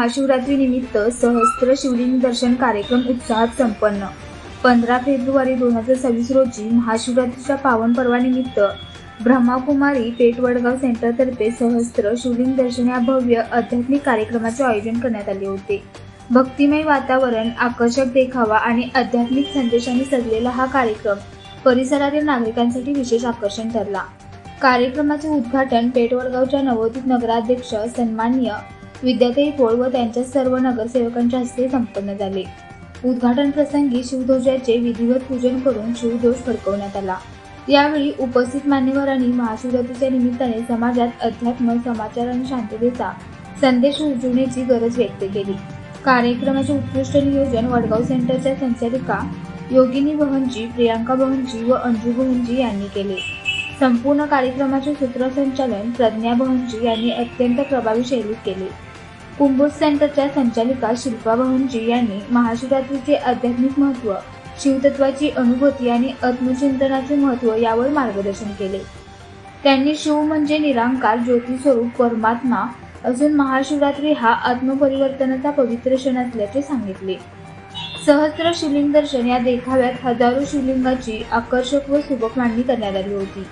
महाशिवरात्री निमित्त सहस्त्र शिवलिंग दर्शन कार्यक्रम उत्साहात संपन्न. पंधरा फेब्रुवारी दोन हजार सव्वीस रोजी महाशिवरात्रीच्या पावन पर्वानिमित्त ब्रह्माकुमारी पेठवडगाव सेंटरतर्फे सहस्त्र शिवलिंग दर्शन या भव्य आध्यात्मिक कार्यक्रमाचे आयोजन करण्यात आले होते. भक्तिमय वातावरण आकर्षक देखावा आणि आध्यात्मिक संदेशाने सजलेला हा कार्यक्रम परिसरातील नागरिकांसाठी विशेष आकर्षण ठरला. कार्यक्रमाचे उद्घाटन पेठवडगावच्या नवोदित नगराध्यक्ष सन्माननीय विद्यार्थी पोळ व त्यांच्या सर्व नगरसेवकांच्या हस्ते संपन्न झाले. उद्घाटन प्रसंगी शिवध्वजाचे विधिवत पूजन करून शिवध्वज फडकवण्यात आला. यावेळी उपस्थित मान्यवरांनी महाशिवरात्रीच्या निमित्ताने समाजात अध्यात्म समाचार आणि शांततेचा संदेश उजवण्याची गरज व्यक्त केली. कार्यक्रमाचे उत्कृष्ट नियोजन वडगाव सेंटरच्या संचालिका योगिनी बहनजी प्रियांका बहनजी व अंजू बहनजी यांनी केले. संपूर्ण कार्यक्रमाचे सूत्रसंचालन प्रज्ञा बहनजी यांनी अत्यंत प्रभावी शैलीत केले. कुंभोज सेंटरच्या संचालिका शिल्पा बहनजी यांनी महाशिवरात्रीचे आध्यात्मिक महत्त्व शिवतत्वाची अनुभूती आणि आत्मचिंतनाचे महत्त्व यावर मार्गदर्शन केले. त्यांनी शिव म्हणजे निरांकार ज्योती स्वरूप परमात्मा असून महाशिवरात्री हा आत्मपरिवर्तनाचा पवित्र क्षण असल्याचे सांगितले. सहस्र शिवलिंग दर्शन या देखाव्यात हजारो शिवलिंगाची आकर्षक व सुबक मांडणी करण्यात आली होती.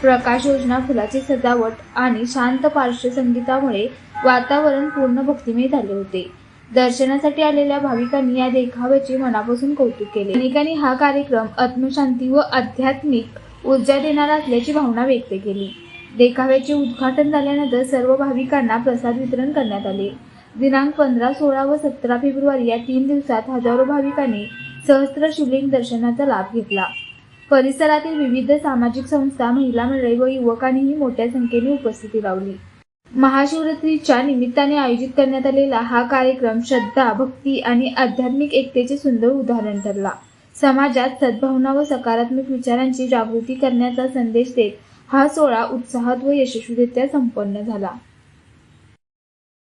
प्रकाश योजना फुलाची सजावट आणि शांत पार्श्वसंगीतामुळे वातावरण पूर्ण भक्तिमय झाले होते. दर्शनासाठी आलेल्या भाविकांनी या देखाव्याचे मनापासून कौतुक केले. अनेकांनी हा कार्यक्रम आत्मशांती व आध्यात्मिक ऊर्जा देणारा असल्याची भावना व्यक्त केली. देखाव्याचे उद्घाटन झाल्यानंतर सर्व भाविकांना प्रसाद वितरण करण्यात आले. दिनांक पंधरा सोळा व सतरा फेब्रुवारी या तीन दिवसात हजारो भाविकांनी सहस्त्र शिवलिंग दर्शनाचा लाभ घेतला. परिसरातील विविध सामाजिक संस्था महिला मंडळी व युवकांनीही मोठ्या संख्येने उपस्थिती लावली. महाशिवरात्रीच्या निमित्ताने आयोजित करण्यात आलेला हा कार्यक्रम श्रद्धा भक्ती आणि आध्यात्मिक एकतेचे सुंदर उदाहरण ठरला. समाजात सद्भावना व सकारात्मक विचारांची जागृती करण्याचा संदेश देत हा सोहळा उत्साहात व यशस्वीरित्या संपन्न झाला.